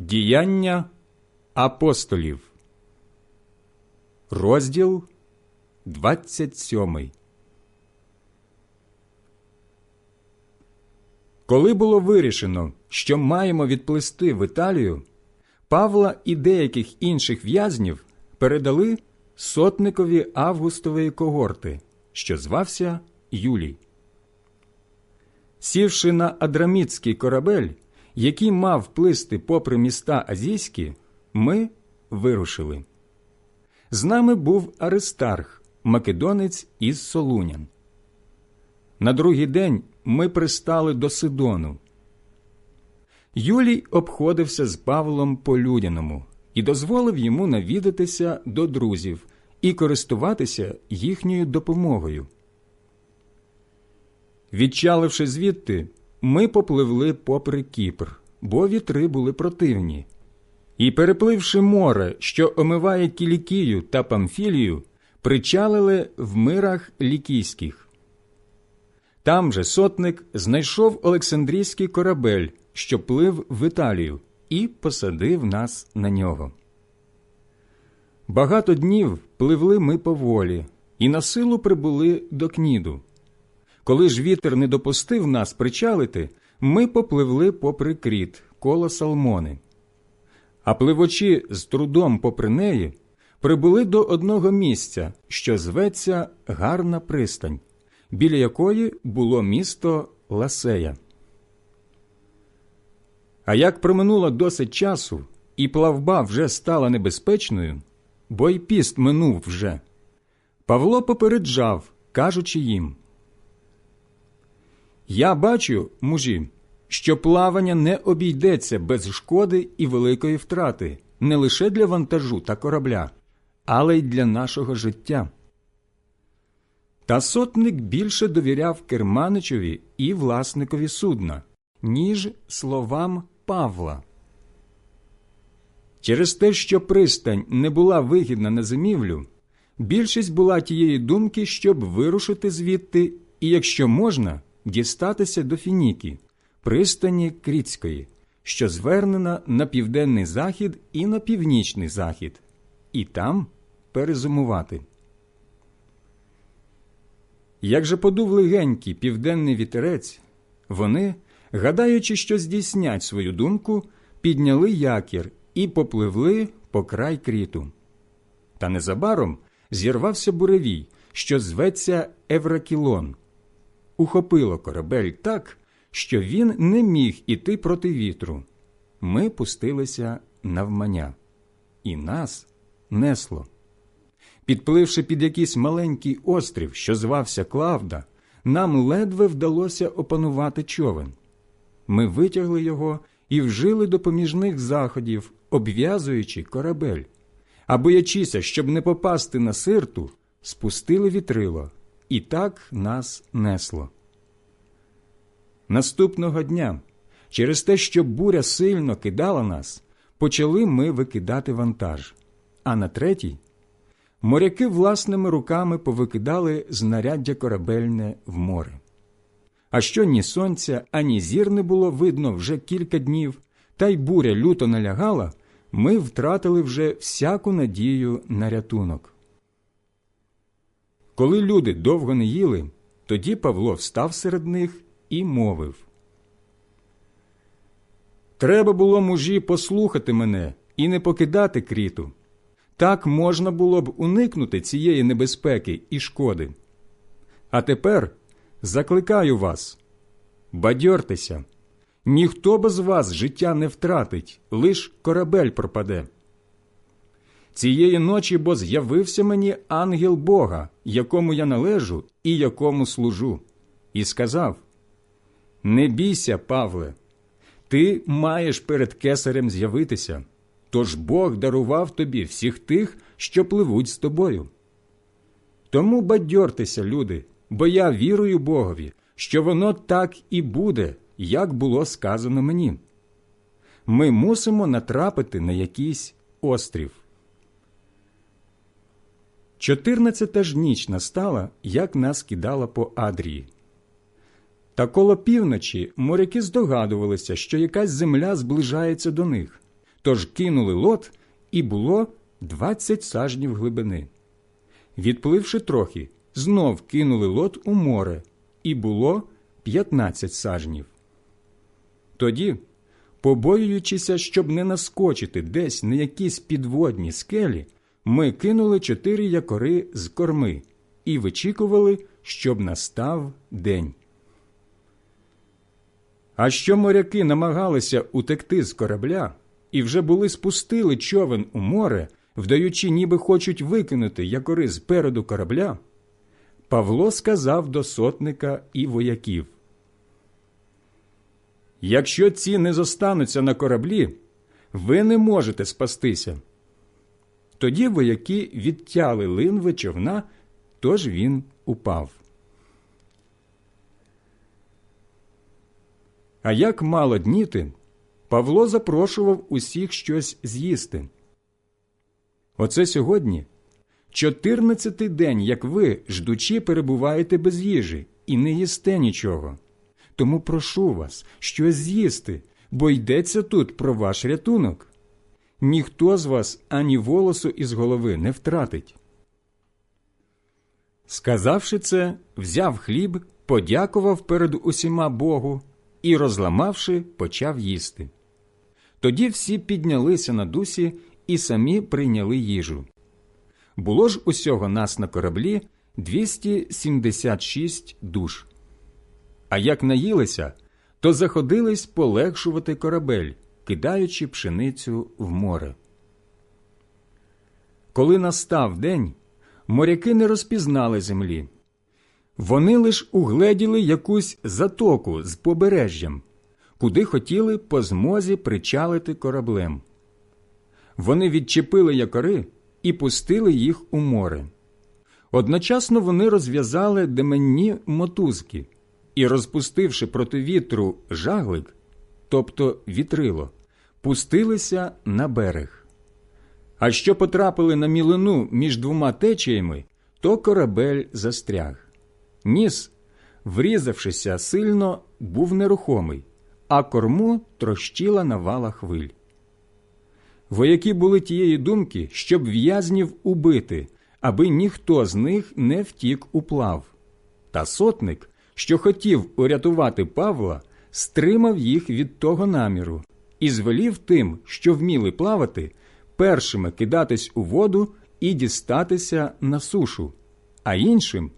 Діяння апостолів, розділ 27. Коли було вирішено, що маємо відплисти в Італію, Павла і деяких інших в'язнів передали сотникові Августової когорти, що звався Юлій. Сівши на Адрамітський корабель, який мав плисти попри міста Азійські, ми вирушили. З нами був Аристарх, македонець із Солунян. На другий день ми пристали до Сидону. Юлій обходився з Павлом по людяному і дозволив йому навідатися до друзів і користуватися їхньою допомогою. Відчаливши звідти, ми попливли попри Кіпр, бо вітри були противні. І, перепливши море, що омиває Кілікію та Памфілію, причалили в мирах лікійських. Там же сотник знайшов Олександрійський корабель, що плив в Італію, і посадив нас на нього. Багато днів пливли ми поволі, і на силу прибули до Кніду. Коли ж вітер не допустив нас причалити, ми попливли попри кріт коло Салмони. А пливочі з трудом попри неї прибули до одного місця, що зветься Гарна пристань, біля якої було місто Ласея. А як проминуло досить часу, і плавба вже стала небезпечною, бо й піст минув вже, Павло попереджав, кажучи їм Я бачу, мужі, що плавання не обійдеться без шкоди і великої втрати не лише для вантажу та корабля, але й для нашого життя. Та сотник більше довіряв керманичеві і власникові судна, ніж словам Павла. Через те, що пристань не була вигідна на зимівлю, більшість була тієї думки, щоб вирушити звідти і, якщо можна, дістатися до Фініки, пристані Крітської, що звернена на південний захід і на північний захід, і там перезимувати. Як же подув легенький південний вітерець, вони, гадаючи, що здійснять свою думку, підняли якір і попливли по край кріту. Та незабаром зірвався буревій, що зветься Евракілон. Ухопило корабель так, що він не міг іти проти вітру. Ми пустилися навмання, і нас несло. Підпливши під якийсь маленький острів, що звався Клавда, нам ледве вдалося опанувати човен. Ми витягли його і вжили допоміжних заходів, обв'язуючи корабель. А боячися, щоб не попасти на сирту, спустили вітрило, і так нас несло. Наступного дня, через те, що буря сильно кидала нас, почали ми викидати вантаж, а на третій моряки власними руками повикидали знаряддя корабельне в море. А що ні сонця, ані зір не було видно вже кілька днів, та й буря люто налягала, ми втратили вже всяку надію на рятунок. Коли люди довго не їли, тоді Павло встав серед них і мовив Треба було мужі послухати мене і не покидати кріту. Так можна було б уникнути цієї небезпеки і шкоди. А тепер закликаю вас бадьортеся, ніхто без вас життя не втратить, лиш корабель пропаде. Цієї ночі бо з'явився мені ангел Бога, якому я належу і якому служу, і сказав Не бійся, Павле, ти маєш перед кесарем з'явитися. Тож Бог дарував тобі всіх тих, що пливуть з тобою. Тому бадьортеся, люди, бо я вірую Богові, що воно так і буде, як було сказано мені. Ми мусимо натрапити на якийсь острів. Чотирнадцята ж ніч настала, як нас кидала по Адрії. Та коло півночі моряки здогадувалися, що якась земля зближається до них Тож кинули лот, і було двадцять сажнів глибини. Відпливши трохи, знов кинули лот у море, і було п'ятнадцять сажнів. Тоді, побоюючися, щоб не наскочити десь на якісь підводні скелі, ми кинули чотири якори з корми і вичікували, щоб настав день. А що моряки намагалися утекти з корабля і вже були спустили човен у море, вдаючи, ніби хочуть викинути якори з переду корабля, Павло сказав до сотника і вояків. Якщо ці не зостануться на кораблі, ви не можете спастися. Тоді вояки відтяли линви човна, тож він упав. А як мало дніти, Павло запрошував усіх щось з'їсти. Оце сьогодні чотирнадцятий день, як ви, ждучи, перебуваєте без їжі і не їсте нічого. Тому прошу вас щось з'їсти, бо йдеться тут про ваш рятунок. Ніхто з вас ані волосу із голови не втратить. Сказавши це, взяв хліб, подякував перед усіма Богу і, розламавши, почав їсти. Тоді всі піднялися на дусі і самі прийняли їжу. Було ж усього нас на кораблі 276 душ. А як наїлися, то заходились полегшувати корабель, кидаючи пшеницю в море. Коли настав день, моряки не розпізнали землі. Вони лиш угледіли якусь затоку з побережжям, куди хотіли по змозі причалити кораблем. Вони відчепили якори і пустили їх у море. Одночасно вони розв'язали деменні мотузки і, розпустивши проти вітру жаглик, тобто вітрило, пустилися на берег. А що потрапили на мілину між двома течіями, то корабель застряг. Ніс, врізавшися сильно, був нерухомий, а корму трощила навала хвиль. Вояки були тієї думки, щоб в'язнів убити, аби ніхто з них не втік уплав. Та сотник, що хотів урятувати Павла, стримав їх від того наміру і звелів тим, що вміли плавати, першими кидатись у воду і дістатися на сушу, а іншим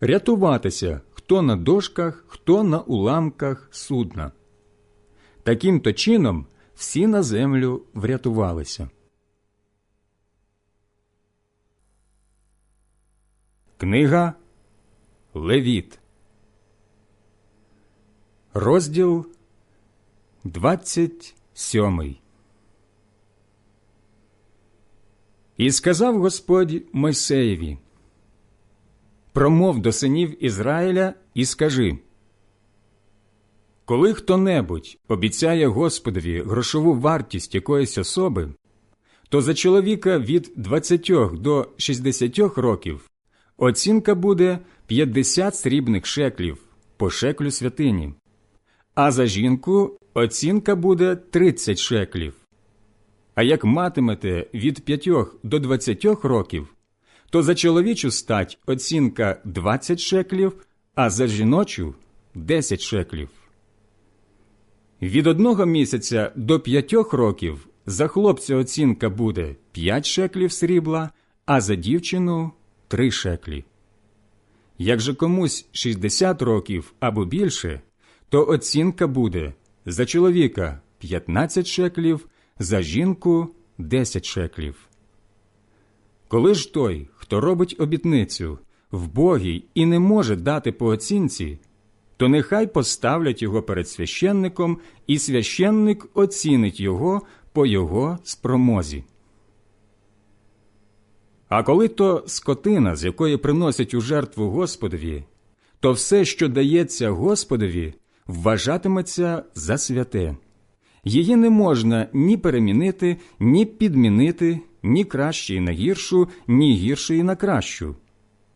рятуватися хто на дошках, хто на уламках судна. Таким то чином всі на землю врятувалися. Книга Левіт, розділ 27 І сказав Господь Мойсеєві Промов до синів Ізраїля і скажи Коли хто небудь обіцяє Господові грошову вартість якоїсь особи, то за чоловіка від 20 до 60 років оцінка буде 50 срібних шеклів по шеклю святині, а за жінку оцінка буде 30 шеклів. А як матимете від 5 до 20 років, то за чоловічу стать оцінка 20 шеклів, а за жіночу 10 шеклів. Від одного місяця до п'ятьох років за хлопця оцінка буде 5 шеклів срібла, а за дівчину 3 шеклі. Як же комусь 60 років або більше, то оцінка буде за чоловіка 15 шеклів, за жінку 10 шеклів. Коли ж той, хто робить обітницю, в Богі і не може дати по оцінці, то нехай поставлять його перед священником, і священник оцінить його по його спромозі. А коли то скотина, з якої приносять у жертву Господові, то все, що дається Господові, вважатиметься за святе. Її не можна ні перемінити, ні підмінити, ні кращої на гіршу, ні гіршої на кращу.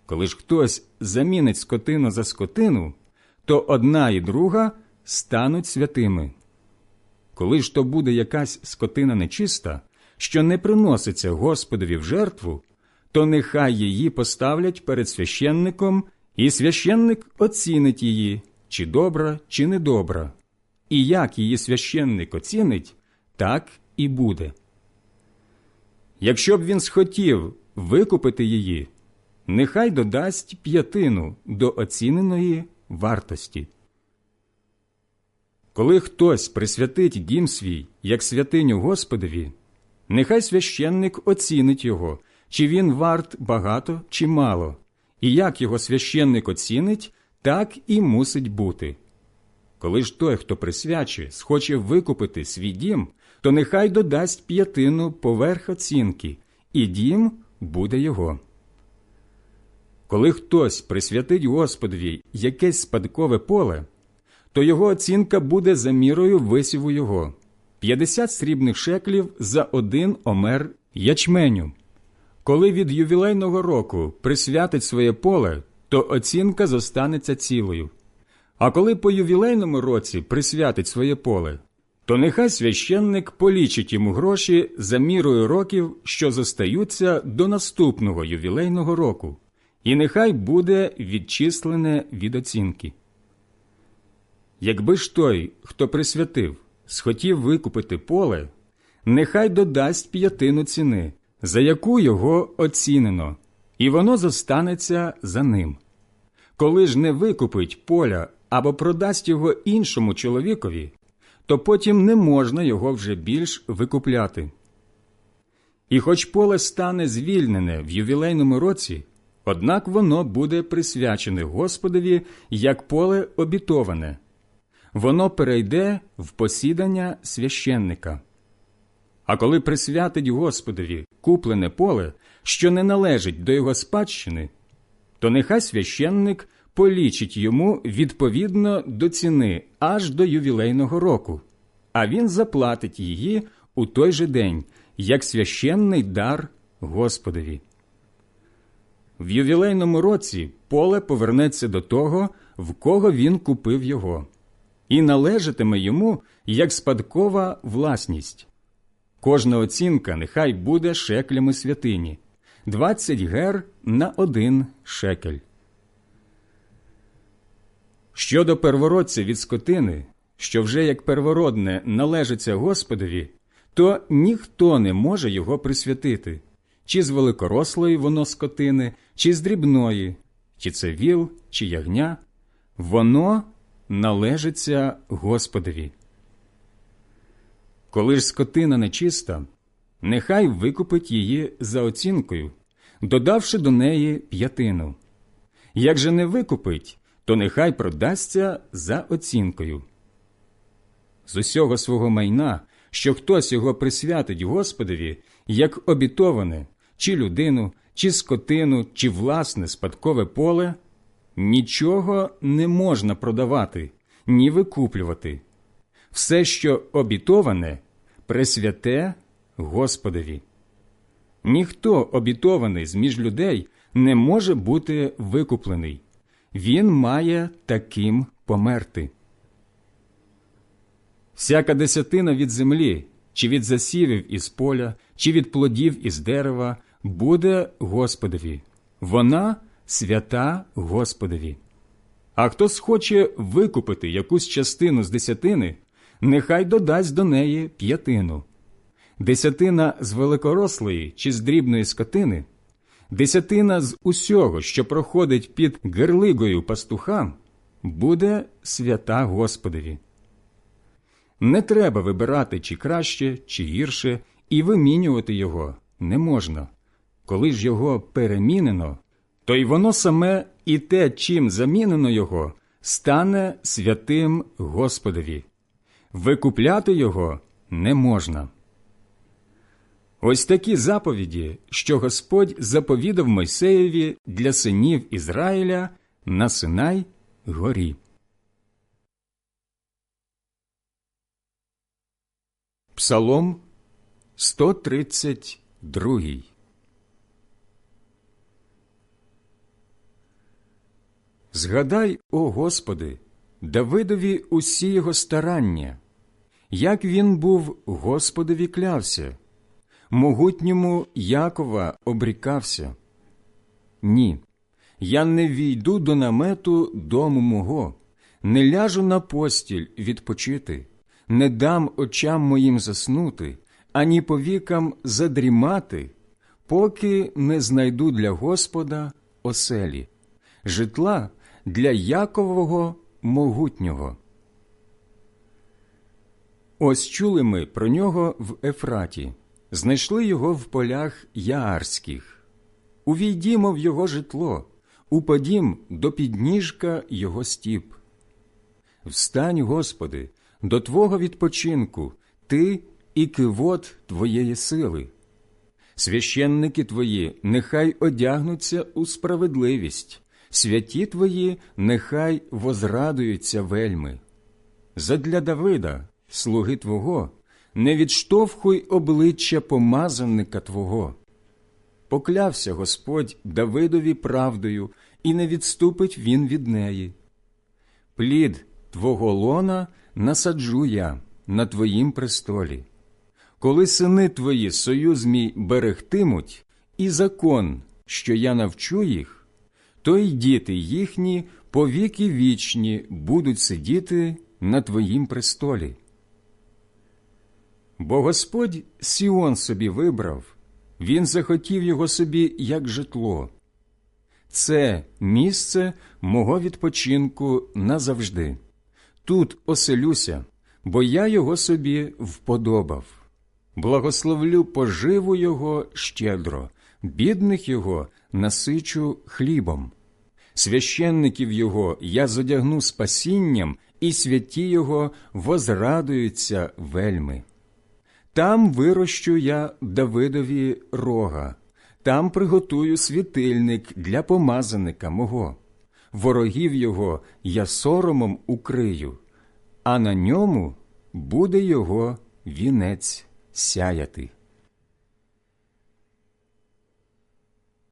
Коли ж хтось замінить скотину за скотину, то одна і друга стануть святими. коли ж то буде якась скотина нечиста, що не приноситься Господові в жертву, то нехай її поставлять перед священником, і священник оцінить її, чи добра, чи недобра. І як її священник оцінить, так і буде. Якщо б він схотів викупити її, нехай додасть п'ятину до оціненої вартості. Коли хтось присвятить дім свій як святиню Господові, нехай священник оцінить його, чи він варт багато чи мало, і як його священник оцінить, так і мусить бути. Коли ж той, хто присвячує, схоче викупити свій дім, то нехай додасть п'ятину поверх оцінки, і дім буде його. Коли хтось присвятить Господові якесь спадкове поле, то його оцінка буде за мірою висіву його 50 срібних шеклів за один омер ячменю. Коли від ювілейного року присвятить своє поле, то оцінка зостанеться цілою. А коли по ювілейному році присвятить своє поле, то нехай священник полічить йому гроші за мірою років, що зостаються до наступного ювілейного року, і нехай буде відчислене від оцінки. Якби ж той, хто присвятив, схотів викупити поле, нехай додасть п'ятину ціни, за яку його оцінено, і воно зостанеться за ним. Коли ж не викупить поля або продасть його іншому чоловікові, то потім не можна його вже більш викупляти. І хоч поле стане звільнене в ювілейному році, однак воно буде присвячене Господові як поле обітоване, воно перейде в посідання священника. А коли присвятить Господові куплене поле, що не належить до його спадщини, то нехай священник полічить йому відповідно до ціни аж до ювілейного року, а він заплатить її у той же день, як священний дар Господові. В ювілейному році поле повернеться до того, в кого він купив його, і належатиме йому як спадкова власність. Кожна оцінка нехай буде шеклями святині 20 гер на один шекель. Щодо первородця від скотини, що вже як первородне належиться Господові, то ніхто не може його присвятити, чи з великорослої воно скотини, чи з дрібної, чи це віл, чи ягня, воно належиться Господові. Коли ж скотина нечиста, нехай викупить її за оцінкою, додавши до неї п'ятину. Як же не викупить, то нехай продасться за оцінкою. З усього свого майна, що хтось його присвятить Господові, як обітоване, чи людину, чи скотину, чи власне спадкове поле, нічого не можна продавати, ні викуплювати. Все, що обітоване, пресвяте Господові. Ніхто обітований з між людей не може бути викуплений він має таким померти. Всяка десятина від землі, чи від засівів із поля, чи від плодів із дерева буде Господові, вона свята Господові. А хто схоче викупити якусь частину з десятини, нехай додасть до неї п'ятину. Десятина з великорослої чи з дрібної скотини десятина з усього, що проходить під герлигою пастуха, буде свята Господові. Не треба вибирати чи краще, чи гірше, і вимінювати його не можна. Коли ж його перемінено, то й воно саме і те, чим замінено його, стане святим Господові. Викупляти його не можна. Ось такі заповіді, що Господь заповідав Мойсеєві для синів Ізраїля на Синай горі. Псалом 132 Згадай, о Господи, Давидові усі його старання як він був Господові клявся, могутньому Якова обрікався. Ні, я не війду до намету дому мого, не ляжу на постіль відпочити, не дам очам моїм заснути, ані повікам задрімати, поки не знайду для Господа оселі, житла для Якового могутнього. Ось чули ми про нього в Ефраті, знайшли його в полях Яарських. Увійдімо в його житло, упадім до підніжка його стіп. Встань, Господи, до Твого відпочинку, Ти і кивот Твоєї сили. Священники Твої нехай одягнуться у справедливість, святі Твої нехай возрадуються вельми. Задля Давида, слуги Твого, не відштовхуй обличчя помазанника Твого. Поклявся Господь Давидові правдою, і не відступить він від неї. Плід Твого лона насаджу я на Твоїм престолі. Коли сини Твої союз мій берегтимуть, і закон, що я навчу їх, то й діти їхні повіки вічні будуть сидіти на Твоїм престолі. Бо Господь Сіон собі вибрав, Він захотів його собі як житло. Це місце мого відпочинку назавжди. Тут оселюся, бо я його собі вподобав. Благословлю поживу його щедро, бідних його насичу хлібом. Священників його я зодягну спасінням, і святі його возрадуються вельми. Там вирощу я Давидові рога, там приготую світильник для помазаника мого. Ворогів його я соромом укрию, а на ньому буде його вінець сяяти.